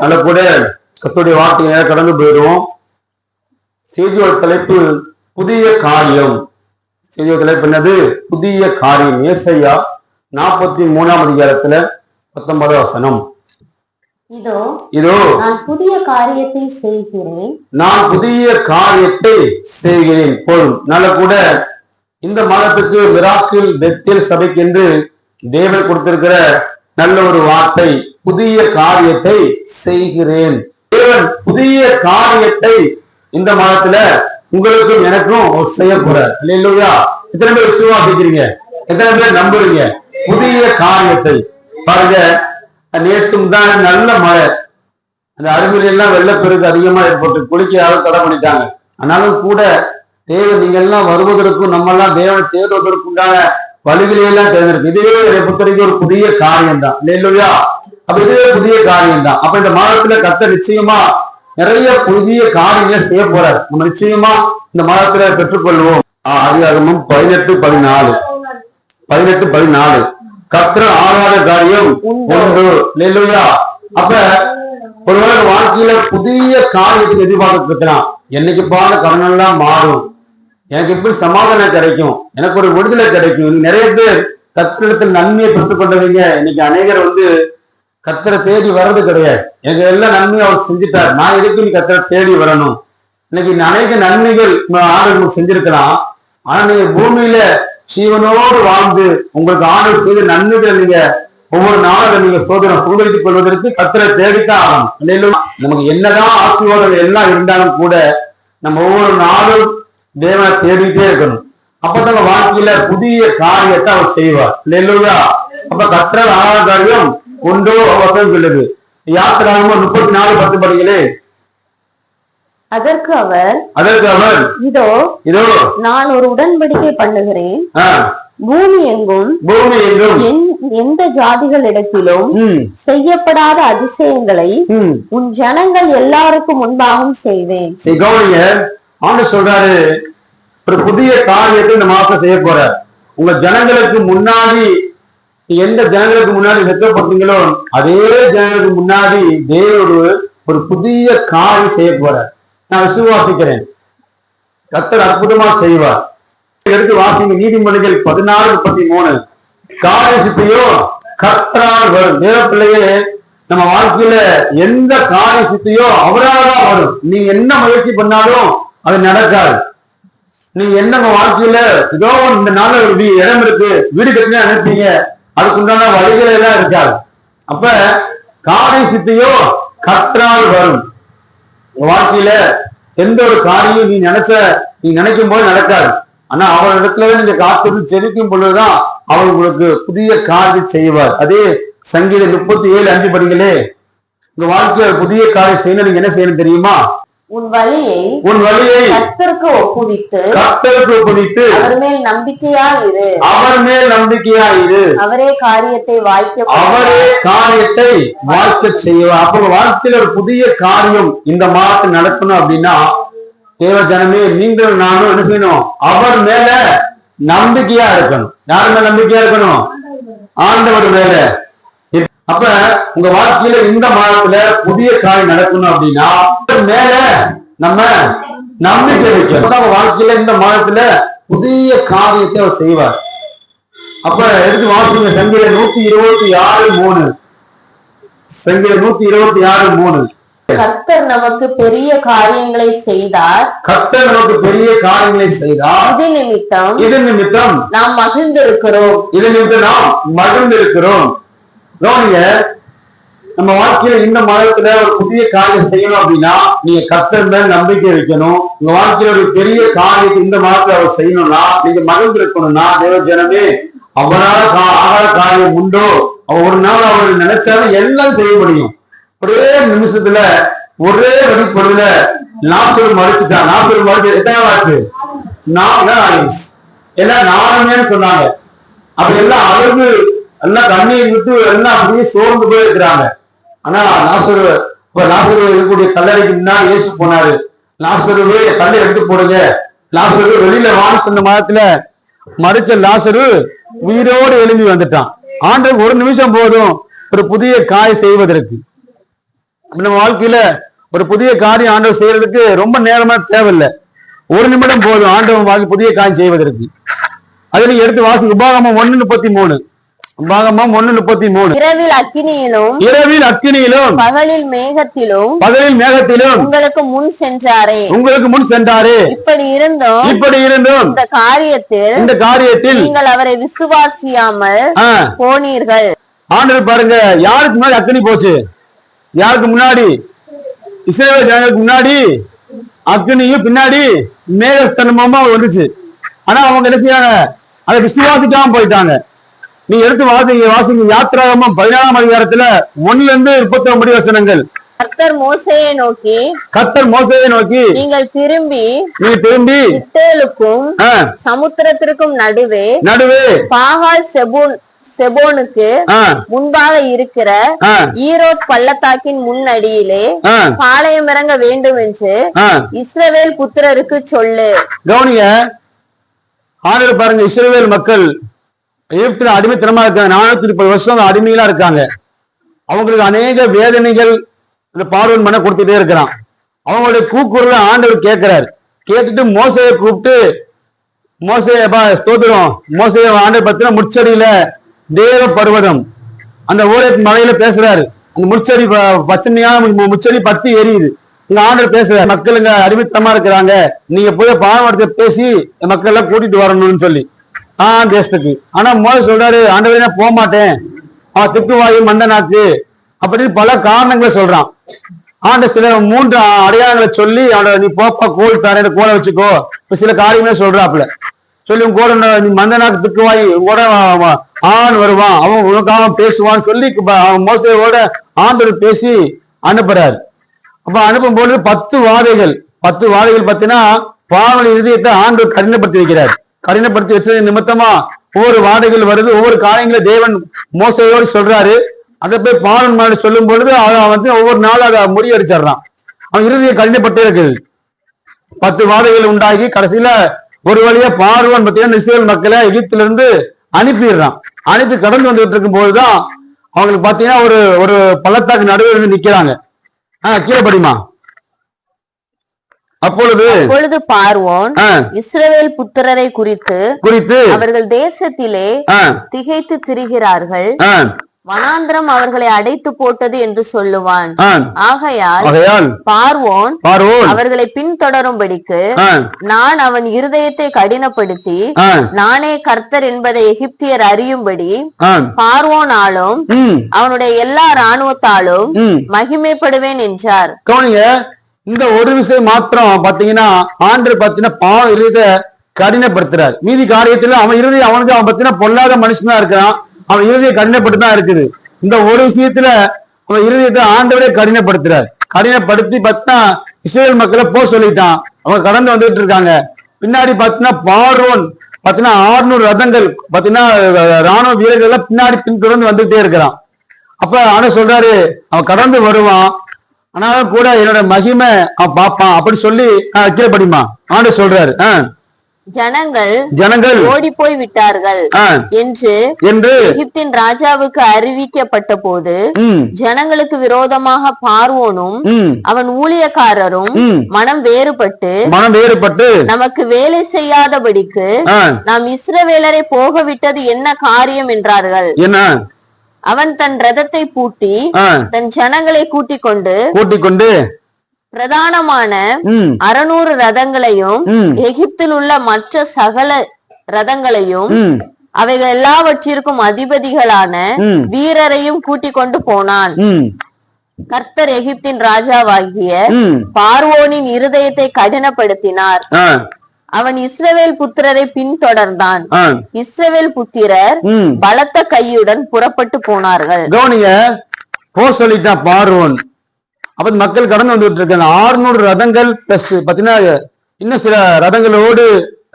நல்ல கூட கத்துடைய வார்த்தையை கடந்து போயிடுவோம். செய்தியோட தலைப்பு புதிய காரியம். செய்தியோட தலைப்பு என்னது? புதிய காரியம். ஏசையா நாற்பத்தி மூணாம் அதிகாரத்துல பத்தொன்பது வசனம். இதோ இதோ நான் புதிய காரியத்தை செய்கிறேன். நான் புதிய காரியத்தை செய்கிறேன். போதும். நல்ல கூட இந்த மாதத்துக்கு மிராக்கில் பெத்தில் சபைக்கு என்று தேவன் கொடுத்திருக்கிற நல்ல ஒரு வார்த்தை. புதிய காரியத்தை செய்கிறேன். தேவன் புதிய காரியத்தை இந்த மாதத்துல உங்களுக்கும் எனக்கும் செய்ய போறார் இல்லையா எத்தனை பேர் விசுவாசிக்கிறீங்க? எத்தனை பேர் நம்புறீங்க? புதிய காரியத்தை. பாருங்க நேற்றும் தான் நல்ல மழை. அந்த அருமையில எல்லாம் வெள்ளப்பெருக்கு அதிகமா ஏற்பட்டு குளிக்க யாரும் தடை பண்ணிட்டாங்க. ஆனாலும் கூட தேவன் நீங்க எல்லாம் வருவதற்கும் நம்ம எல்லாம் தேவனை தேடுவதற்கு உண்டான வழிகளை எல்லாம் தேர்ந்தெடுக்கு இதுவே என்னை பொறுத்தவரைக்கும் ஒரு புதிய காரியம் தான் இல்லையா அப்ப இதுவே புதிய காரியம் தான் அப்ப இந்த மாதத்துல கத்த நிச்சயமா நிறைய புதிய காரியங்களை செய்ய போறார். நம்ம நிச்சயமா இந்த மாதத்துல பெற்றுக்கொள்வோம். அதிகாரமும் பதினெட்டு பதினாலு. பதினெட்டு பதினாலு. கத்திர ஆறாத காரியம் இல்லையா அப்ப ஒருவேளை வாழ்க்கையில புதிய காரியத்துக்கு எதிர்பார்த்து இருக்கிறான் என்னைக்கு பாட கடன் எல்லாம் மாறும். எனக்கு எப்படி சமாதானம் கிடைக்கும்? எனக்கு ஒரு விடுதலை கிடைக்கும். நிறைய பேர் கத்திரத்தில் நன்மையை பெற்றுக் கொண்டவங்க இன்னைக்கு அநேகர் வந்து கத்தரை தேடி வர்றது கிடையாது. எனக்கு எல்லா நன்மையும் அவர் செஞ்சுட்டார். நான் எதுக்கு நீ கத்தரை தேடி வரணும். இன்னைக்கு அநேக நன்மைகள் ஆண்டவர் செஞ்சிருக்கலாம். ஆனா நீங்க பூமியில ஜீவனோடு வாழ்ந்து உங்களுக்கு ஆண்டவர் செய்த நன்மைகளை நீங்க ஒவ்வொரு நாளும் நீங்க சோதனை சுகரித்துக் கொள்வதற்கு கத்தரை தேடித்தான் ஆகணும். இல்லையா நமக்கு என்னதான் ஆசீர்வாதம் எல்லாம் இருந்தாலும் கூட நம்ம ஒவ்வொரு நாளும் தேவனை தேடிட்டே இருக்கணும். அப்பதான் வாழ்க்கையில புதிய காரியத்தை அவர் செய்வார். இல்லையா அப்ப கத்திர ஆறாத உண்டோ அவசரம் சொல்லுது யாத்திராம முப்பத்தி நாலு பத்து படிகளே. அதற்கு அவர் அதற்கு அவர் இதோ இதோ நான் ஒரு உடன்படிக்கை பண்ணுகிறேன். பூமி எங்கும் பூமி எங்கும். எந்- எந்த ஜாதிகளிடத்திலும் செய்யப்படாத அதிசயங்களை. உன் ஜனங்கள் எல்லாருக்கும் முன்பாகவும் செய்வேன். கவனிங்க ஆண்டு சொல்றாரு ஒரு புதிய காரியத்தை இந்த மாசம் செய்ய போறார். உங்க ஜனங்களுக்கு முன்னாடி நீ எந்த ஜனங்களுக்கு முன்னாடி வெக்கப்படுறீங்களோ அதே ஜனங்களுக்கு முன்னாடி தேவரு ஒரு புதிய காரியம் செய்ய போறார். நான் விசுவாசிக்கிறேன். கத்தர் அற்புதமா செய்வார். எடுத்து வாசிங்க நீதிமன்றங்கள் பதினாறு முப்பத்தி மூணு காரிய சித்தியோ கத்தரால் வரும். தேவ நம்ம வாழ்க்கையில எந்த காரிய சித்தியோ அவரால் தான் வரும். நீ என்ன முயற்சி பண்ணாலும் அது நடக்காது. நீ என்ன வாழ்க்கையில ஏதோ இந்த நாள் ஒரு வீ- இடம் இருக்கு வீடு கட்டினா நினைப்பீங்க அதுக்குண்டான வழிகள் எல்லாம் இருக்காது. அப்ப காரிய சித்தியோ கற்றால் வரும். உங்க வாழ்க்கையில எந்த ஒரு காரியம் நீ நினைச்ச நீ நினைக்கும் போது நடக்காது. ஆனா அவர் இடத்துல நீங்க காத்திருந்து செலுத்தும் பொழுதுதான் அவர் உங்களுக்கு புதிய காரியம் செய்வார். அதே சங்கீத முப்பத்தி ஏழு அஞ்சு படிங்களே உங்க வாழ்க்கையில புதிய காரியம் செய்யணும் நீங்க என்ன செய்யணும் தெரியுமா? உன் வழியை உன் வழியை கர்த்தருக்கு ஒப்புவித்து கத்தருக்கு பிடித்து அவர் மேல் நம்பிக்கையா இரு அவர் மேல் நம்பிக்கையா இரு அவரே காரியத்தை வாய்க்க அவரே காரியத்தை வாழ்க்கை செய்வார் அப்ப வாழ்க்கையில ஒரு புதிய காரியம் இந்த மாதத்தில் நடக்கணும் அப்படின்னா தேவ ஜனமே நீங்கள் நானும் என்ன செய்யணும்? அவர் மேல நம்பிக்கையா இருக்கணும். யார் மேல நம்பிக்கையா இருக்கணும்? ஆண்டவர் மேல. அப்ப உங்க வாழ்க்கையில இந்த மாதத்துல புதிய காரியம் நடக்கணும் அப்படின்னா மேல நம்ம நம்பிக்கை வைக்கணும். வாழ்க்கையில இந்த மாதத்துல புதிய காரியத்தை அவர் செய்வார். அப்ப எடுத்து வாசிங்க சங்கீத நூத்தி இருபத்தி ஆறு மூணு. சங்கீத நூத்தி இருபத்தி ஆறு மூணு. கர்த்தர் நமக்கு பெரிய காரியங்களை செய்தார். கர்த்தர் நமக்கு பெரிய காரியங்களை செய்தார். இது நிமித்தம் இது நிமித்தம் நாம் மகிழ்ந்திருக்கிறோம். இது நிமித்தம் நாம் மகிழ்ந்திருக்கிறோம். கவனிங்க நம்ம வாழ்க்கையில இந்த மாதத்துல ஒரு புதிய காரியம் செய்யணும் அப்படின்னா நீங்க கத்தர் மேல நம்பிக்கை வைக்கணும். உங்க வாழ்க்கையில ஒரு பெரிய காரியத்தை இந்த மாதத்துல அவர் செய்யணும்னா நீங்க மகிழ்ந்திருக்கணும்னா தேவ ஜனமே அவரால் கா- ஆகாத காரியம் உண்டோ? அவர் ஒரு நாள் அவர் நினைச்சாலும் எல்லாம் செய்ய முடியும். ஒரே நிமிஷத்துல ஒரே வெளிப்படுதுல நாசூர் மறைச்சிட்டான் நாசூர் மறைச்சு எத்தனை ஆச்சு? நான் ஆயிடுச்சு. எல்லாம் நானுமேன்னு சொன்னாங்க. அப்ப எல்லாம் அழகு எல்லாம் கண்ணீர் விட்டு எல்லாம் அப்படியே சோர்ந்து போய் இருக்கிறாங்க. ஆனா நாசரு இப்ப நாசரு இருக்கக்கூடிய கல்லறைக்கு முன்னாடி இயேசு போனாரு. லாசருவே கல்லை எடுத்து போடுங்க. லாசரு வெளியில வான்னு சொன்ன மாதத்துல மறைச்ச லாசரு உயிரோடு எழும்பி வந்துட்டான். ஆண்டு ஒரு நிமிஷம் போதும் ஒரு புதிய காய் செய்வதற்கு. நம்ம வாழ்க்கையில ஒரு புதிய காரியம் ஆண்டவர் செய்யறதுக்கு ரொம்ப நேரமா தேவையில்லை. ஒரு நிமிடம் போதும் ஆண்டவன் வாழ்க்கை புதிய காரியம் செய்வதற்கு. அதுல எடுத்து வாசி உபாகமம் ஒன்னு முப்பத்தி மூணு. உபாகமம் ஒண்ணு முப்பத்தி மூணு. இரவில் அக்கினியிலும் இரவில் அக்கினியிலும் பகலில் மேகத்திலும் பகலில் மேகத்திலும் உங்களுக்கு முன் சென்றாரே. உங்களுக்கு முன் சென்றாரே. இப்படி இருந்தும் இப்படி இருந்தும் இந்த காரியத்தில் இந்த காரியத்தில் நீங்கள் அவரை விசுவாசியாமல் போனீர்கள். ஆண்டவர் பாருங்க யாருக்கு முன்னாடி அக்கினி போச்சு? யாருக்கு முன்னாடி? இஸ்ரேல் ஜனங்களுக்கு முன்னாடி அக்னியும் பின்னாடி மேகஸ்தனமா வந்துச்சு ஆனா அவங்க என்ன செய்யாங்க அதை விசுவாசிக்காம போயிட்டாங்க. நீ எடுத்து வாசிங்க வாசிங்க. யாத்திராகமம் பதினாலாம் அதிகாரத்துல ஒண்ணுல இருந்து முப்பத்தி ஒன்பது வசனங்கள். கர்த்தர் மோசையை நோக்கி கத்தர் மோசையை நோக்கி நீங்கள் திரும்பி நீ திரும்பி இத்தேலுக்கும் சமுத்திரத்திற்கும் நடுவே நடுவே பாகால் செபோன் செபோனுக்கு முன்பாக இருக்கிற ஈரோட் பள்ளத்தாக்கின் முன்னடியிலே பாளையம் இறங்க வேண்டும் என்று. இஸ்ரவேல் புத்திரருக்கு சொல்லு. கவனிங்க. ஆண்டவர் பாருங்க இஸ்ரவேல் மக்கள் எகிப்தில் அடிமைத்தனமா இருக்காங்க. நானூத்தி முப்பது வருஷம் அடிமையெல்லாம் இருக்காங்க. அவங்களுக்கு அநேக வேதனைகள் இந்த பார்வன் பண்ண கொடுத்துட்டே இருக்கிறான். அவங்களுடைய கூக்குரல ஆண்டவர் கேட்கிறாரு. கேட்டுட்டு மோசையை கூப்பிட்டு மோசையப்பா ஸ்தோத்திரம். மோசைய ஆண்டை பத்தின முச்சடியில தேவ பர்வதம் அந்த ஊரே மலையில பேசுறாரு. அந்த முச்சடி ப- பச்சனையான முச்சடி பத்தி எரியுது. உங்க ஆண்டவர் பேசுறாரு. மக்கள் இங்க இருக்கிறாங்க. நீங்க போய் பாவத்தை பேசி மக்கள் எல்லாம் கூட்டிட்டு வரணும்னு சொல்லி. ஆஹ் தேசத்துக்கு. ஆனா மோச சொல்றாரு ஆண்டவரே நான் போக மாட்டேன். அவன் திக்குவாயு மண்டனாக்கு. அப்படின்னு பல காரணங்களை சொல்றான். ஆண்ட சில மூன்று அடையாளங்களை சொல்லி அவனோட நீ போப்பா கோல் தரையில கோலை வச்சுக்கோ. இப்ப சில காரியமே சொல்றாப்புல. சொல்லி உன் கூட நீ மந்தனாக்கு திக்குவாய் கூட ஆண் வருவான். அவன் உனக்காக பேசுவான்னு சொல்லி அவன் மோசையோட ஆண்டவர் பேசி அனுப்புறாரு. அப்ப அனுப்பும் பொழுது பத்து வாதைகள் பத்து வாதைகள் பார்த்தீங்கன்னா பாவனை இதயத்தை ஆண்டு கடினப்படுத்தி வைக்கிறார். கடினப்படுத்தி வச்சது நிமித்தமா ஒவ்வொரு வாதைகள் வருது ஒவ்வொரு காரியங்களை தேவன் மோசையோடு சொல்றாரு. அதை போய் பாலன் மாதிரி சொல்லும் பொழுது அவன் வந்து ஒவ்வொரு நாளும் அதை முறியடிச்சிடுறான். அவன் இறுதியை கடினப்பட்டே இருக்குது. பத்து வாதைகள் உண்டாகி கடைசியில ஒரு வழியா பார்வன் பார்த்தீங்கன்னா இஸ்ரேல் மக்களை எகிப்துல இருந்து அனுப்பிடுறான். அனுப்பி கடந்து வந்துட்டு இருக்கும் போதுதான் அவங்களுக்கு பாத்தீங்கன்னா ஒரு ஒரு பள்ளத்தாக்கு நடுவில் இருந்து நிக்கிறாங்க. ஆஹ் கீழே படிமா அப்பொழுது பொழுது பார்வோன் இஸ்ரவேல் புத்திரரை குறித்து குறித்து அவர்கள் தேசத்திலே திகைத்து திரிகிறார்கள். வனாந்திரம் அவர்களை அடைத்து போட்டது என்று சொல்லுவான். ஆகையால் பார்வோன் பார்வோன் அவர்களை பின்தொடரும்படிக்கு நான் அவன் இருதயத்தை கடினப்படுத்தி நானே கர்த்தர் என்பதை எகிப்தியர் அறியும்படி பார்வோனாலும் அவனுடைய எல்லா ராணுவத்தாலும் மகிமைப்படுவேன் என்றார். கவனிங்க இந்த ஒரு விஷயம் மாத்திரம் பாத்தீங்கன்னா ஆண்டு பாத்தீங்கன்னா பாவம் இருத கடினப்படுத்துறார். மீதி காரியத்துல அவன் இறுதி அவனுக்கு அவன் பாத்தீங்கன்னா பொல்லாத மனுஷனா இருக்கிறான். அவன் இறுதியை கடினப்பட்டு தான் இருக்குது. இந்த ஒரு விஷயத்துல அவன் இறுதியத்தை ஆண்டவரே கடினப்படுத்துறார். கடினப்படுத்தி பார்த்தா இஸ்ரேல் மக்களை போ சொல்லிட்டான். அவங்க கடந்து வந்துட்டு இருக்காங்க. பின்னாடி பாத்தீங்கன்னா பார்வோன் பாத்தீங்கன்னா ஆறுநூறு ரதங்கள் பாத்தீங்கன்னா ராணுவ வீரர்கள் எல்லாம் பின்னாடி பின்தொடர்ந்து வந்துட்டே இருக்கிறான். அப்ப ஆனா சொல்றாரு அவன் கடந்து வருவான். ஆனாலும் கூட என்னோட மகிமை அவன் பார்ப்பான். அப்படி சொல்லி கீழே படிமா ஆண்டு சொல்றாரு. ஜனங்கள் ஜனங்கள். ஓடி போய் விட்டார்கள் என்று என்று எகிப்தின் ராஜாவுக்கு அறிவிக்கப்பட்ட போது ஜனங்களுக்கு விரோதமாக பார்வோனும் அவன் ஊழியக்காரரும் மனம் வேறுபட்டு மனம் வேறுபட்டு நமக்கு வேலை செய்யாதபடிக்கு நாம் இஸ்ரவேலரை போக விட்டது என்ன காரியம் என்றார்கள்? என்ன? அவன் தன் ரதத்தை பூட்டி தன் ஜனங்களை கூட்டிக் கொண்டு கூட்டிக் கொண்டு பிரதானமான அறுநூறு ரதங்களையும் எகிப்தில் உள்ள மற்ற சகல ரதங்களையும் அவைகள் எல்லாவற்றிற்கும் அதிபதிகளான வீரரையும் கூட்டிக் கொண்டு போனான் கர்த்தர் எகிப்தின் ராஜாவாகிய பார்வோனின் இருதயத்தை கடினப்படுத்தினார். அவன் இஸ்ரவேல் புத்திரரை பின்தொடர்ந்தான். இஸ்ரவேல் புத்திரர் பலத்த கையுடன் புறப்பட்டு போனார்கள். கவனிங்க போ சொல்லிட்டான் பார்வோன். அப்ப மக்கள் கடந்து வந்துட்டு இருக்காங்க. ஆறுநூறு ரதங்கள் பிளஸ் பாத்தீங்கன்னா இன்னும் சில ரதங்களோடு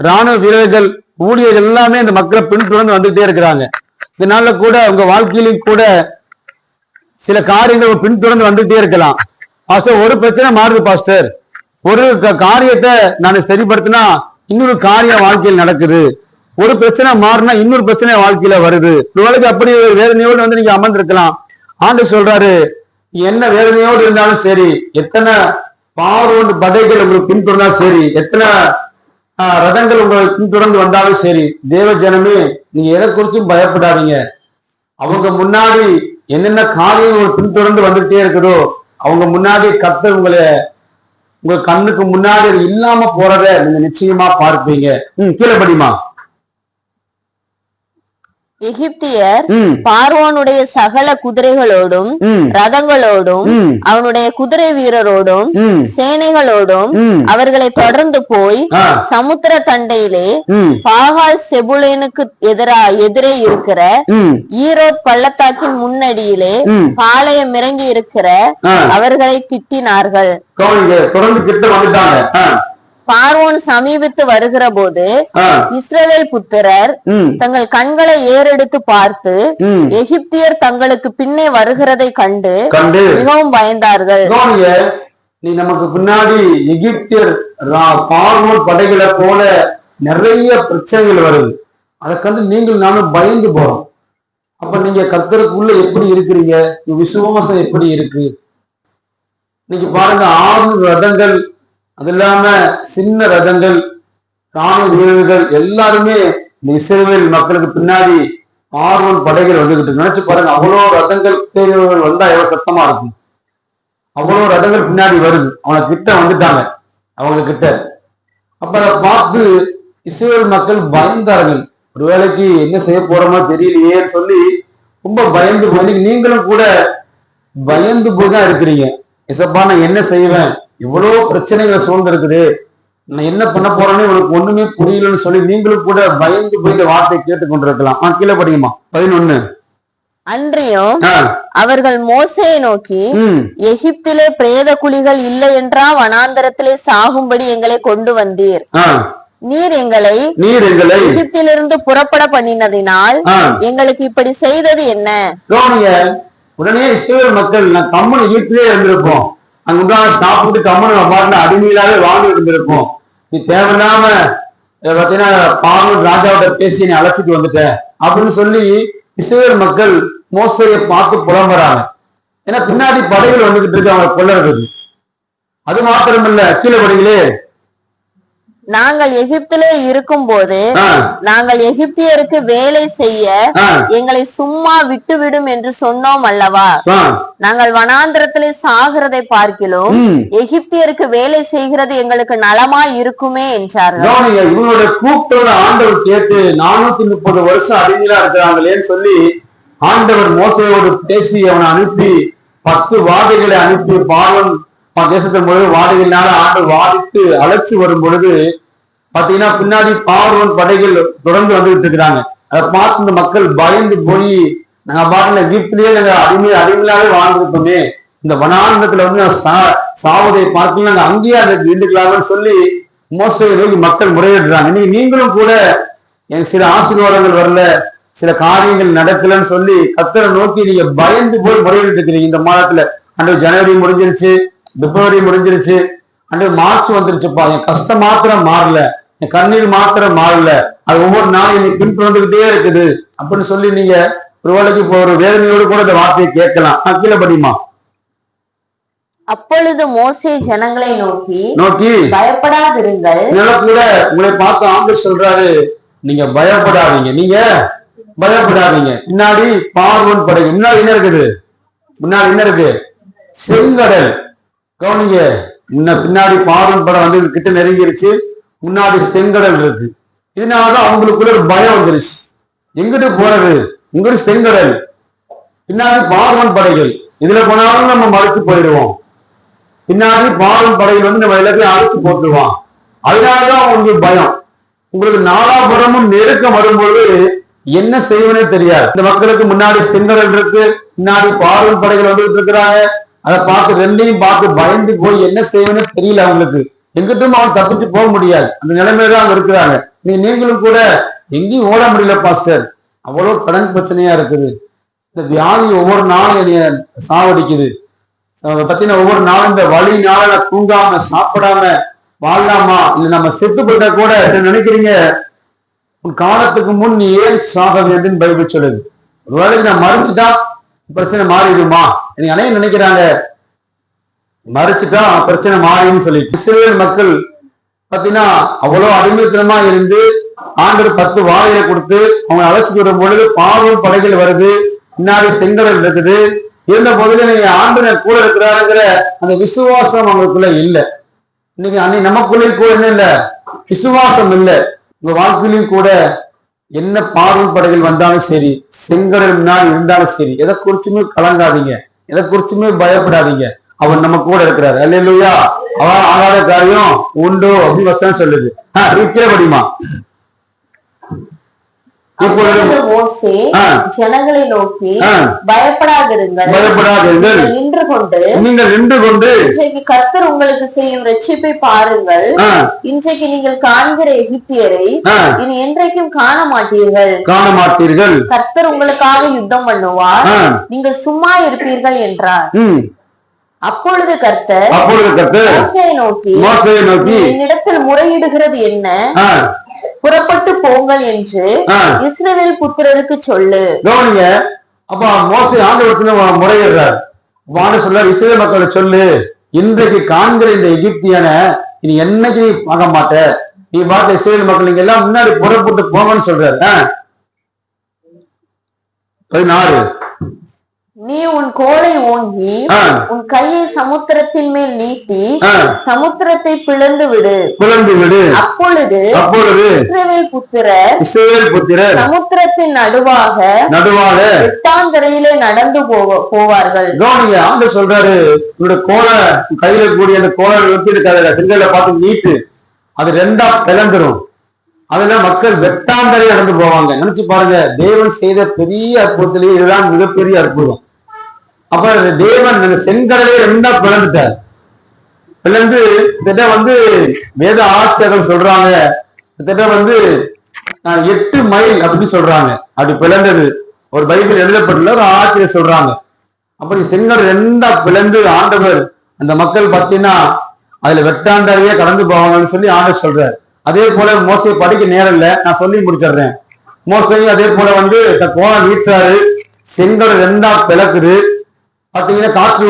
ராணுவ வீரர்கள் ஊழியர்கள் எல்லாமே இந்த மக்களை பின்தொடர்ந்து வந்துட்டே இருக்கிறாங்க. இதனால கூட உங்க வாழ்க்கையிலும் கூட சில காரியங்கள் பின்தொடர்ந்து வந்துட்டே இருக்கலாம். பாஸ்டர் ஒரு பிரச்சனை மாறுது பாஸ்டர் ஒரு காரியத்தை நான் சரிப்படுத்தினா இன்னொரு காரியம் வாழ்க்கையில் நடக்குது. ஒரு பிரச்சனை மாறினா இன்னொரு பிரச்சனை வாழ்க்கையில வருது. உங்களுக்கு அப்படி ஒரு வேதனையோடு வந்து நீங்க அமர்ந்திருக்கலாம். ஆண்டு சொல்றாரு என்ன வேதனையோடு இருந்தாலும் சரி எத்தனை பார்வோண்டு படைகள் உங்களுக்கு பின்தொடர்ந்தாலும் சரி எத்தனை ரதங்கள் உங்களை பின்தொடர்ந்து வந்தாலும் சரி தேவ ஜனமே நீங்க எதை குறிச்சும் பயப்படாதீங்க. அவங்க முன்னாடி என்னென்ன காரியம் உங்களுக்கு பின்தொடர்ந்து வந்துட்டே இருக்குதோ அவங்க முன்னாடி கத்த உங்களை உங்க கண்ணுக்கு முன்னாடி இல்லாம போறத நீங்க நிச்சயமா பார்ப்பீங்க. ம். கீழே படிமா எகிப்தியர் பார்வோனுடைய சகல குதிரைகளோடும் ரதங்களோடும் அவனுடைய குதிரை வீரரோடும் சேனைகளோடும் அவர்களை தொடர்ந்து போய் சமுத்திர தண்டையிலே பாகால் செபுலேனுக்கு எதிரா எதிரே இருக்கிற ஈரோட் பள்ளத்தாக்கின் முன்னடியிலே பாளையம் இறங்கி இருக்கிற அவர்களை கிட்டினார்கள் தொடர்ந்து கிட்ட வந்துட்டாங்க. பார்வோன் சமீபித்து வருகிற போது ஆ. இஸ்ரவேல் புத்திரர் தங்கள் கண்களை ஏறெடுத்து பார்த்து எகிப்தியர் தங்களுக்கு பின்னே வருகிறதை கண்டு மிகவும் பயந்தார்கள். நீ நமக்கு பின்னாடி எகிப்தியர் பார்வோன் படைகளை போல நிறைய பிரச்சனைகள் வருது. அதை கண்டு நீங்கள் நானும் பயந்து போறோம். அப்ப நீங்க கத்தருக்குள்ள எப்படி இருக்கிறீங்க? விசுவாசம் எப்படி இருக்கு? இன்னைக்கு பாருங்க ஆறு ரதங்கள் அது இல்லாம சின்ன ரதங்கள் ராணுவ வீரர்கள் எல்லாருமே இந்த இஸ்ரேல் மக்களுக்கு பின்னாடி ஆர்வம் படைகள் வந்துகிட்டு நினைச்சு பாருங்க அவ்வளோ ரதங்கள் தேர்வுகள் வந்தா எவ்வளவு சத்தமா இருக்கும். அவ்வளோ ரதங்கள் பின்னாடி வருது. அவங்க கிட்ட வந்துட்டாங்க. அவங்க கிட்ட. அப்ப அதை பார்த்து இஸ்ரேல் மக்கள் பயந்தார்கள். ஒரு வேளைக்கு என்ன செய்ய போறோமோ தெரியலையேன்னு சொல்லி ரொம்ப பயந்து போய் நீங்களும் கூட பயந்து போய் தான் இருக்கிறீங்க. இசப்பா நான் என்ன செய்வேன்? இவ்வளவு பிரச்சனைகள் சூழ்ந்து இருக்குது நான் என்ன பண்ண போறேன்னு உனக்கு ஒண்ணுமே புரியலன்னு சொல்லி நீங்களும் கூட பயந்து போய் இந்த வார்த்தையை கேட்டுக்கொண்டிருக்கலாம். ஆ கீழே படியுமா பதினொன்னு. அன்றியும் அவர்கள் மோசையை நோக்கி எகிப்திலே பிரேத குழிகள் இல்லை என்றா வனாந்தரத்திலே சாகும்படி எங்களை கொண்டு வந்தீர். நீர் எங்களை நீர் எங்களை எகிப்திலிருந்து புறப்பட பண்ணினதினால் எங்களுக்கு இப்படி செய்தது என்ன? உடனே இஸ்ரேல் மக்கள் நான் கம்மன் வீட்டிலே இருந்திருப்போம். அங்க உண்டான சாப்பிட்டு கம்மன் பாட்டில் அடிமையிலாவே வாழ்ந்து இருந்திருப்போம் நீ தேவையில்லாம பாத்தீங்கன்னா பார்வன் ராஜாவிட்ட பேசி நீ அழைச்சிட்டு வந்துட்ட அப்படின்னு சொல்லி இஸ்ரேல் மக்கள் மோசையை பார்த்து புலம்புறாங்க. ஏன்னா பின்னாடி படைகள் வந்துகிட்டு இருக்கு அவங்க கொல்லறதுக்கு. அது மாத்திரமில்ல கீழே படைகளே நாங்கள் எகிப்திலே இருக்கும்போது நாங்கள் எகிப்தியருக்கு வேலை செய்ய எங்களை சும்மா விட்டுவிடும் என்று சொன்னோம் அல்லவா? நாங்கள் வனாந்திரத்திலே சாகிறதை பார்க்கிலும் எகிப்தியருக்கு வேலை செய்கிறது எங்களுக்கு நலமா இருக்குமே என்றார்கள். கவனிங்க இவங்களோட கூப்பிட்டோட ஆண்டவர் கேட்டு நானூத்தி முப்பது வருஷம் அடிமையா இருக்கிறாங்களேன்னு சொல்லி ஆண்டவர் மோசையோடு பேசி அவனை அனுப்பி பத்து வாதைகளை அனுப்பி பார்வன் ப- தேசத்தின் பொழுது வாதைகளினால ஆண்டு வாதித்து அழைச்சி வரும் பொழுது பாத்தீங்கன்னா பின்னாடி பார்வன் படைகள் தொடர்ந்து வந்துகிட்டு இருக்கிறாங்க. அதை பார்த்து இந்த மக்கள் பயந்து போய் நாங்க பாருங்க வீட்டிலேயே நாங்க அடிமை அடிமையாவே வாழ்ந்துருக்கோமே. இந்த வனாந்தத்துல வந்து நான் சா- சாவதை பார்த்து நாங்க அங்கேயே அதை இருந்துக்கலாம்னு சொல்லி மோசடி நோக்கி மக்கள் முறையிடுறாங்க. இன்னைக்கு நீங்களும் கூட எனக்கு சில ஆசீர்வாதங்கள் வரல சில காரியங்கள் நடக்கலன்னு சொல்லி கத்தரை நோக்கி நீங்க பயந்து போய் முறையிட்டு இருக்கிறீங்க. இந்த மாதத்துல அன்று ஜனவரி முடிஞ்சிருச்சு. பிப்ரவரி முடிஞ்சிருச்சு. அன்று மார்ச் வந்துருச்சுப்பா. என் கஷ்டம் மாத்திரம் மாறல. என் கண்ணீர் மாத்திரம் மாறல. அது ஒவ்வொரு நாளும் என்னை பின்தொடர்ந்துகிட்டே இருக்குது. அப்படின்னு சொல்லி நீங்க ஒரு வேளைக்கு இப்போ ஒரு வேதனையோடு கூட இந்த வார்த்தையை கேட்கலாம். கீழே படிமா அப்பொழுது மோசே ஜனங்களை நோக்கி நோக்கி பயப்படாதிருங்கள். கூட உங்களை பார்த்து ஆண்டு சொல்றாரு. நீங்க பயப்படாதீங்க. நீங்க பயப்படாதீங்க. பின்னாடி பார்வன் படை முன்னாடி என்ன இருக்குது? முன்னாடி என்ன இருக்கு? செங்கடல். கவனிங்க முன்ன பின்னாடி பார்வன் படம் வந்து கிட்ட நெருங்கிருச்சு. முன்னாடி செங்கடல் இருக்கு. இதனாலதான் அவங்களுக்குள்ள ஒரு பயம் வந்துருச்சு. எங்கிட்டு போறது? இங்கிட்டு செங்கடல். பின்னாடி பார்வன் படைகள். இதுல போனாலும் நம்ம மறைச்சு போயிடுவோம். பின்னாடி பார்வன் படைகள் வந்து நம்ம எல்லாத்தையும் அழைச்சு போட்டுருவான். அதனாலதான் அவங்களுக்கு பயம். உங்களுக்கு நாலாபுரமும் நெருக்கம் வரும்பொழுது என்ன செய்வனே தெரியாது. இந்த மக்களுக்கு முன்னாடி செங்கடல் இருக்கு பின்னாடி பார்வன் படைகள் வந்துட்டு இருக்கிறாங்க. அதை பார்த்து ரெண்டையும் பார்த்து பயந்து போய் என்ன செய்வேன்னு தெரியல அவங்களுக்கு. எங்கிட்டும் அவன் தப்பிச்சு போக முடியாது. அந்த நிலைமையில தான் அவங்க இருக்கிறாங்க. நீ நீங்களும் கூட எங்கேயும் ஓட முடியல பாஸ்டர் அவ்வளவு கடன் பிரச்சனையா இருக்குது. இந்த வியாதி ஒவ்வொரு நாளும் என்னைய சாவடிக்குது. அதை பத்தின ஒவ்வொரு நாளும் இந்த வழி நாள தூங்காம சாப்பிடாம வாழலாமா? இல்ல நம்ம செத்து போயிட்டா கூட சரி நினைக்கிறீங்க? உன் காலத்துக்கு முன் நீ ஏன் சாக வேண்டும் பைபிள் சொல்லுது. ஒருவேளை நான் மறைச்சிட்டா பிரச்சனை மாறிடுமா? நீங்க அனைவரும் நினைக்கிறாங்க. மறைச்சுட்டா பிரச்சனை மாறின்னு சொல்லிட்டு. இஸ்ரேல் மக்கள் பாத்தீங்கன்னா அவ்வளவு அடிமைத்தனமா இருந்து ஆண்டர் பத்து வாழையை கொடுத்து அவங்க அழைச்சிட்டு வரும் பொழுது பாவம் படைகள் வருது. பின்னாடி செங்கடல் இருக்குது. இருந்த போதிலும் நீங்க ஆண்டவர் கூட இருக்கிறாருங்கிற அந்த விசுவாசம் அவங்களுக்குள்ள இல்லை. இன்னைக்கு அன்னை நமக்குள்ளே கூட என்ன இல்ல. விசுவாசம் இல்லை. உங்க வாழ்க்கையிலும் கூட என்ன பார்வை படைகள் வந்தாலும் சரி செங்கடல் இருந்தாலும் சரி எதை குறிச்சுமே கலங்காதீங்க. எதை குறிச்சுமே பயப்படாதீங்க. அவர் நம்ம கூட இருக்கிறாரு. அல்லையா அவர் ஆகாத காரியம் உண்டோ அப்படின்னு வசனம் சொல்லுது. இருக்கிற படிமா? இப்பொழுது மோசே. ஜனங்களை நோக்கி பயப்படாதிருங்கள். நின்று கொண்டு நீங்கள் நின்று கொண்டு இன்றைக்கு கர்த்தர் உங்களுக்கு செய்யும் ரட்சிப்பை பாருங்கள். இன்றைக்கு நீங்கள் காண்கிற எகிப்தியரை இனி என்றைக்கும் காண மாட்டீர்கள் காண மாட்டீர்கள் கர்த்தர் உங்களுக்காக யுத்தம் பண்ணுவார். நீங்கள் சும்மா இருப்பீர்கள் என்றார். அப்பொழுது கர்த்தர் அப்பொழுது மோசேயை நோக்கி மோசையை நோக்கி என்னிடத்தில் முறையிடுகிறது என்ன? புறப்பட்டு போங்கள் என்று இஸ்ரவேல் புத்திரருக்கு சொல்லு. கவனிங்க. அப்ப மோசை ஆண்டவருக்கு முறையிடுறார். வாண்ட சொல்ல இஸ்ரேல் மக்களை சொல்லு. இன்றைக்கு காண்கிற இந்த எகிப்தியன இனி என்னைக்கு நீ பார்க்க மாட்ட? நீ பார்த்த இஸ்ரேல் மக்கள் நீங்க எல்லாம் முன்னாடி புறப்பட்டு போங்கன்னு சொல்றாரு. பதினாறு. நீ உன் கோலை ஓங்கி உன் கையை சமுத்திரத்தின் மேல் நீட்டி சமுத்திரத்தை பிளந்து விடு. பிளந்து விடு. அப்பொழுது அப்பொழுது இஸ்ரவேல் புத்திரர் இஸ்ரேல் புத்திரர் சமுத்திரத்தின் நடுவாக நடுவாக வெட்டாந்தரையிலே நடந்து போக போவார்கள். கவனிங்க ஆண்டு சொல்றாரு உன்னோட கோலை கையில கூடிய அந்த கோலை வெட்டி இருக்காத செங்கல்ல பார்த்து நீட்டு. அது ரெண்டா பிளந்துரும். அதுல மக்கள் வெட்டாந்தரை நடந்து போவாங்க. நினைச்சு பாருங்க தேவன் செய்த பெரிய அற்புதத்திலேயே இதுதான் மிகப்பெரிய அற்புதம். அப்ப தேவன் செங்கடலே ரெண்டா பிளந்துட்டார். பிளந்து கிட்ட வந்து வேத ஆசிரியர்கள் சொல்றாங்க கிட்ட வந்து எட்டு மைல் அப்படின்னு சொல்றாங்க. அது பிளந்தது. ஒரு பைபிள் எழுதப்பட்டுள்ள ஒரு ஆசிரியர் சொல்றாங்க. அப்படி செங்கல் ரெண்டா பிளந்து ஆண்டவர் அந்த மக்கள் பார்த்தீங்கன்னா அதுல வெட்டாண்டாரியே கடந்து போவாங்கன்னு சொல்லி ஆண்டவர் சொல்றாரு. அதே போல மோசையை படிக்க நேரம் இல்லை நான் சொல்லி முடிச்சிடுறேன். மோசையும் அதே போல வந்து கோலம் வீட்டுறாரு செங்கல் ரெண்டா பிளக்குது. பாத்தீங்கன்னா காற்று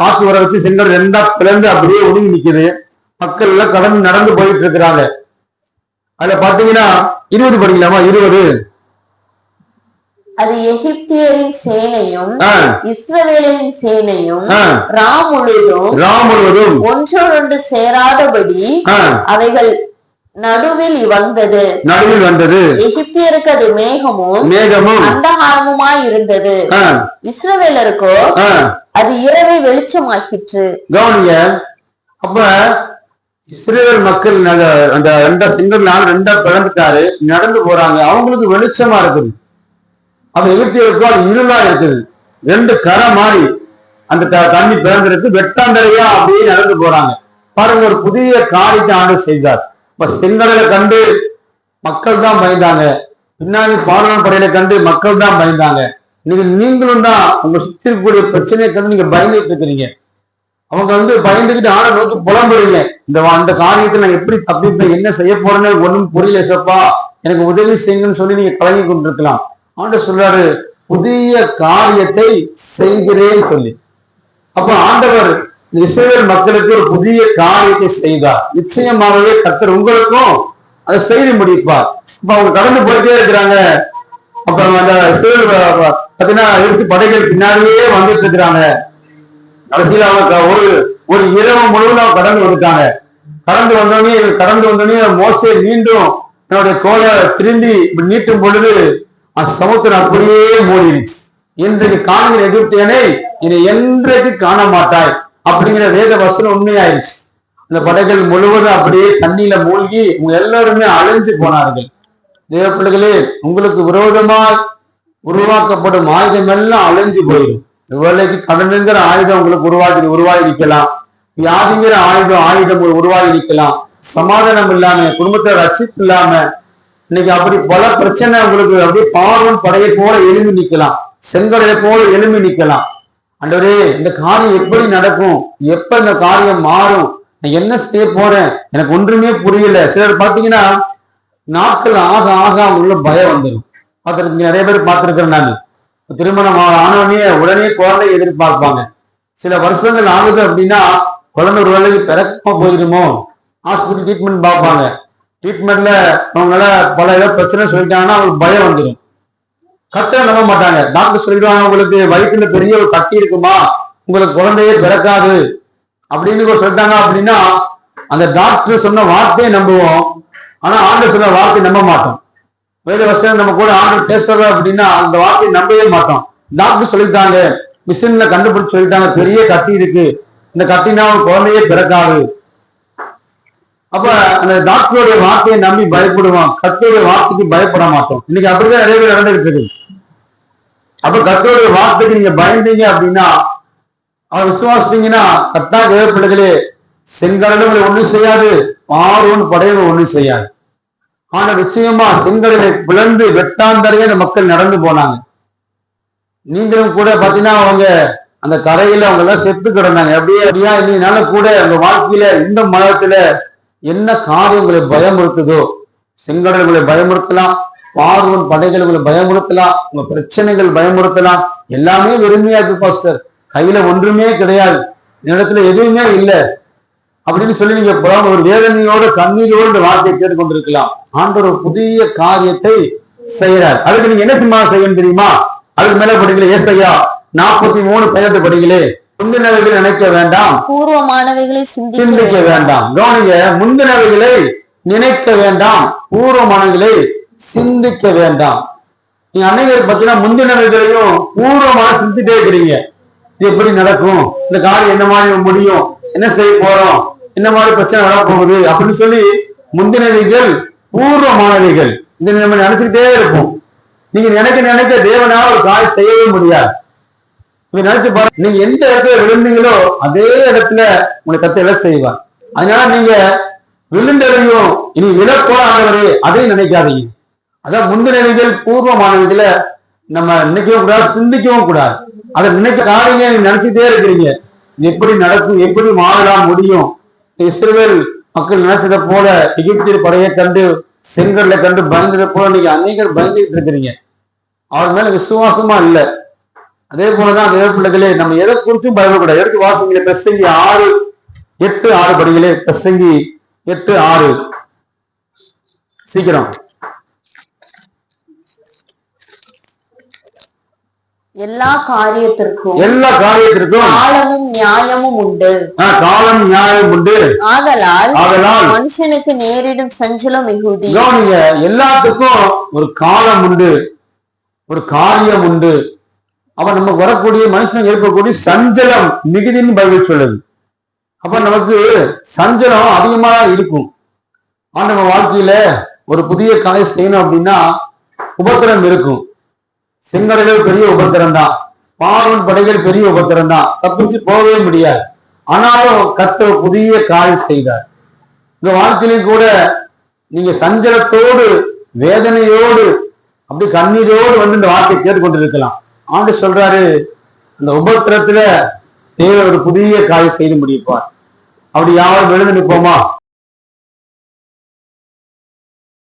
காற்று வர வச்சு செங்கல் ரெண்டா பிளந்து அப்படியே ஒடுங்கி நிக்குது. மக்கள் எல்லாம் கடந்து நடந்து போயிட்டு இருக்கிறாங்க. அதுல பாத்தீங்கன்னா இருபது படிக்கலாமா? இருபது. அது எகிப்தியரின் சேனையும் இஸ்ரவேலின் சேனையும் ராம் முழுதும் ராம் முழுவதும். ஒன்றோடொன்று சேராதபடி அவைகள் நடுவில் வந்தது நடுவில் வந்தது. எகிப்தியருக்கு அது மேகமும் மேகமும். அந்தகாரமுமாய் இருந்தது இஸ்ரவேலருக்கோ அது இரவை வெளிச்சமாக்கிற்று கவனிங்க அப்ப இஸ்ரேல் மக்கள் அந்த ரெண்டா சிங்கிள் நாள் ரெண்டா பிளந்துட்டாரு நடந்து போறாங்க. அவங்களுக்கு வெளிச்சமா இருக்குது. அப்ப எகிப்தியருக்கும் அது இருளா இருக்குது. ரெண்டு கரை மாறி அந்த தண்ணி பிறந்திருக்கு. வெட்டாந்தரையா அப்படியே நடந்து போறாங்க. பாருங்க ஒரு புதிய காரியத்தை ஆண்டு செய்தார். இப்ப செங்கடலை கண்டு மக்கள் தான் பயந்தாங்க. பின்னாடி பாராளுமன்ற படையில கண்டு மக்கள் தான் பயந்தாங்க. இன்னைக்கு நீங்களும் தான் உங்க சுத்தி இருக்கக்கூடிய பிரச்சனையை கண்டு நீங்க பயந்துட்டு இருக்கிறீங்க. அவங்க வந்து பயந்துகிட்டு ஆட நோக்கி புலம்புறீங்க. இந்த அந்த காரியத்தை நான் எப்படி தப்பிப்பேன் என்ன செய்ய போறேன்னு ஒண்ணும் புரியல சப்பா. எனக்கு உதவி செய்யுங்கன்னு சொல்லி நீங்க கலங்கி கொண்டிருக்கலாம். ஆண்டவர் சொல்றாரு புதிய காரியத்தை செய்கிறேன்னு சொல்லி. அப்ப ஆண்டவர் இஸ்ரேல் மக்களுக்கு ஒரு புதிய காரியத்தை செய்தார். நிச்சயமாகவே கத்தர் உங்களுக்கும் அதை செய்து முடிப்பார். இப்ப அவங்க கடந்து போயிட்டே இருக்கிறாங்க. அப்புறம் அந்த இஸ்ரேல் பார்த்தீங்கன்னா பாத்தீங்கன்னா எடுத்து படைகள் பின்னாடியே வந்துட்டு இருக்கிறாங்க. கடைசியில் அவங்க ஒரு ஒரு இரவு முழுவதும் அவங்க கடந்து வந்துட்டாங்க. கடந்து வந்தோடனே கடந்து வந்தோடனே மோசே மீண்டும் தன்னுடைய கோலை திரும்பி இப்படி நீட்டும் பொழுது அந்த சமுத்திரம் அப்படியே மூடிடுச்சு இன்றைக்கு காணுகிற எகிப்தியனை என்னை என்றைக்கு காண மாட்டாய் அப்படிங்கிற வேத வசனம் உண்மையாயிருச்சு அந்த படைகள் முழுவதும் அப்படியே தண்ணியில மூழ்கி உங்க எல்லாருமே அழிஞ்சு போனார்கள். தேவ பிள்ளைகளே உங்களுக்கு விரோதமாய் உருவாக்கப்படும் ஆயுதம் எல்லாம் அழிஞ்சு போயிடும். வேலைக்கு கடனுங்கிற ஆயுதம் உங்களுக்கு உருவாக்கி உருவாகி நிக்கலாம் வியாதிங்கிற ஆயுதம் ஆயுதம் உருவாகிக்கலாம் சமாதானம் இல்லாம குடும்பத்தை ரசித்து இல்லாம இன்னைக்கு அப்படி பல பிரச்சனை உங்களுக்கு அப்படியே பாவம் படையை போல எழும்பி நிக்கலாம். செங்கடலை போல எழும்பி நிக்கலாம். அண்டவரே இந்த காரியம் எப்படி நடக்கும்? எப்ப இந்த காரியம் மாறும்? நான் என்ன செய்ய போறேன்? எனக்கு ஒன்றுமே புரியல. சிலர் பாத்தீங்கன்னா நாட்கள் ஆக ஆக அவங்களுக்குள்ள பயம் வந்துடும் பார்த்துருக்கீங்க நிறைய பேர் பார்த்துருக்கேன் நான். திருமணம் ஆனவனே உடனே குழந்தை எதிர்பார்ப்பாங்க. சில வருஷங்கள் ஆகுது அப்படின்னா குழந்தை ஒரு வேலைக்கு பிறக்க போயிருமோ ஹாஸ்பிட்டல் ட்ரீட்மெண்ட் பார்ப்பாங்க. ட்ரீட்மெண்ட்ல அவங்களால பல ஏதோ பிரச்சனை சொல்லிட்டாங்கன்னா அவங்களுக்கு பயம் வந்துடும் கத்த நம்ப மாட்டாங்க. டாக்டர் சொல்லிடுவாங்க உங்களுக்கு வயிற்றுல பெரிய ஒரு கட்டி இருக்குமா? உங்களுக்கு குழந்தையே பிறக்காது. அப்படின்னு சொல்லிட்டாங்க அப்படின்னா அந்த டாக்டர் சொன்ன வார்த்தையை நம்புவோம். ஆனா ஆண்டு சொன்ன வார்த்தையை நம்ப மாட்டோம். வேறு வருஷம் நம்ம கூட ஆண்டு பேசுறது அப்படின்னா அந்த வார்த்தையை நம்பவே மாட்டோம். டாக்டர் சொல்லிட்டாங்க மிஷின்ல கண்டுபிடிச்சு சொல்லிட்டாங்க பெரிய கட்டி இருக்கு. இந்த கட்டினா ஒரு குழந்தையே பிறக்காது. அப்ப அந்த டாக்டருடைய வார்த்தையை நம்பி பயப்படுவோம் கத்தருடைய வார்த்தைக்கு பயப்பட மாட்டோம். இன்னைக்கு அப்படிதான் நிறைய பேர் நடந்துகிட்டு இருக்கு அப்ப கத்தருடைய வார்த்தைக்கு நீங்க பயந்தீங்க அப்படின்னா அவர் விசுவாசித்தீங்கன்னா கத்தா தேவைப்படுகளே செங்கடலும் உங்களை ஒண்ணும் செய்யாது பார்வன் படையும் ஒண்ணும் செய்யாது. ஆனா நிச்சயமா செங்கடலை பிளந்து வெட்டாந்தரையே அந்த மக்கள் நடந்து போனாங்க. நீங்களும் கூட பாத்தீங்கன்னா அவங்க அந்த கரையில அவங்க எல்லாம் செத்து கிடந்தாங்க. அப்படியே அப்படியா இல்லைனால கூட அவங்க வாழ்க்கையில இந்த மதத்துல என்ன காரியம் உங்களை பயமுறுத்துதோ செங்கடல் உங்களை பயமுறுத்தலாம். பார்வன் படைகள் உங்களை பயமுறுத்தலாம் உங்க பிரச்சனைகள் பயமுறுத்தலாம் எல்லாமே வெறுமையா இருக்கு பாஸ்டர் கையில ஒன்றுமே கிடையாது. இடத்துல எதுவுமே இல்லை. அப்படின்னு சொல்லி நீங்க புறம் ஒரு வேதனையோட கண்ணீரோடு இந்த வார்த்தையை கேட்டுக்கொண்டிருக்கலாம். ஆண்டவர் ஒரு புதிய காரியத்தை செய்யறார் அதுக்கு நீங்க என்ன சிம்மா செய்யணும் தெரியுமா? அதுக்கு மேல படிக்கல ஏசையா நாற்பத்தி மூணு பதினெட்டு படிக்கலே. முந்தினவைகள் நினைக்க வேண்டாம். பூர்வமானவைகளை சிந்திக்க. வேண்டாம். கவனிங்க முந்தினவைகளை நினைக்க வேண்டாம். பூர்வமானவைகளை சிந்திக்க வேண்டாம். நீங்க அன்னைக்கு பார்த்தீங்கன்னா முந்தினவைகளையும் பூர்வமாக சிந்திச்சுட்டே இருக்கிறீங்க. இது எப்படி நடக்கும்? இந்த காரியம் என்ன மாதிரி முடியும்? என்ன செய்ய போறோம்? என்ன மாதிரி பிரச்சனை வரப்போகுது அப்படின்னு சொல்லி முந்தினவைகள் பூர்வமானவைகள். இதை நம்ம நினைச்சுக்கிட்டே இருப்போம். நீங்க நினைக்க நினைக்க தேவனா ஒரு காய் செய்யவே முடியாது. நீங்க நினைச்சு பாருங்க நீங்க எந்த இடத்துல விழுந்தீங்களோ அதே இடத்துல உங்களை கத்த எல்லாம் செய்வார். அதனால நீங்க விழுந்ததையும் இனி விழப்போறாதவரே அதையும் நினைக்காதீங்க. அதான் முந்தினவைகள் பூர்வமானவைகளை நம்ம நினைக்கவும் கூடாது சிந்திக்கவும் கூடாது. அதை நினைக்க காரியங்க நீங்க நினைச்சுட்டே இருக்கிறீங்க. எப்படி நடக்கும் எப்படி மாறலாம் முடியும்? இஸ்ரேல் மக்கள் நினைச்சதை போல எகிப்தியர் படையை கண்டு செங்கல்ல கண்டு பயந்ததை போல நீங்க அநேகர் பயந்துகிட்டு இருக்கிறீங்க. அவர் மேல விசுவாசமா இல்ல. அதே போலதான் தேவ பிள்ளைகளே நம்ம எதை குறிச்சும் பயப்படக்கூடாது. எடுத்து வாசிங்களே பிரசங்கி ஆறு எட்டு ஆறு படிகளே பிரசங்கி எட்டு ஆறு. சீக்கிரம். எல்லா காரியத்திற்கும் எல்லா காரியத்திற்கும் காலமும் நியாயமும் உண்டு. காலம் நியாயம் உண்டு. ஆதலால் ஆதலால் மனுஷனுக்கு நேரிடும் சஞ்சலம் மிகுதி. கவனிங்க எல்லாத்துக்கும் ஒரு காலம் உண்டு. ஒரு காரியம் உண்டு. அப்ப நமக்கு வரக்கூடிய மனுஷனுக்கு ஏற்படக்கூடிய சஞ்சலம் மிகுதின்னு பைபிள் சொல்லுது. அப்ப நமக்கு சஞ்சலம் அதிகமா தான் இருக்கும். ஆனா நம்ம வாழ்க்கையில ஒரு புதிய கலை செய்யணும் அப்படின்னா உபத்திரம் இருக்கும். சிங்கர்கள் பெரிய உபத்திரம் தான் பார்வன் படைகள் பெரிய உபத்திரம் தான் தப்பிச்சு போகவே முடியாது. ஆனாலும் கத்த புதிய காரியம் செய்தார். இந்த வாழ்க்கையிலும் கூட நீங்க சஞ்சலத்தோடு வேதனையோடு அப்படி கண்ணீரோடு வந்து இந்த வார்த்தையை கேட்டுக்கொண்டிருக்கலாம். ஆண்டு சொல்றாரு அந்த உபத்திரத்துல தேவ ஒரு புதிய காரியம் செய்து முடிப்பார். அப்படி யாரும் எழுந்து நிற்போமா?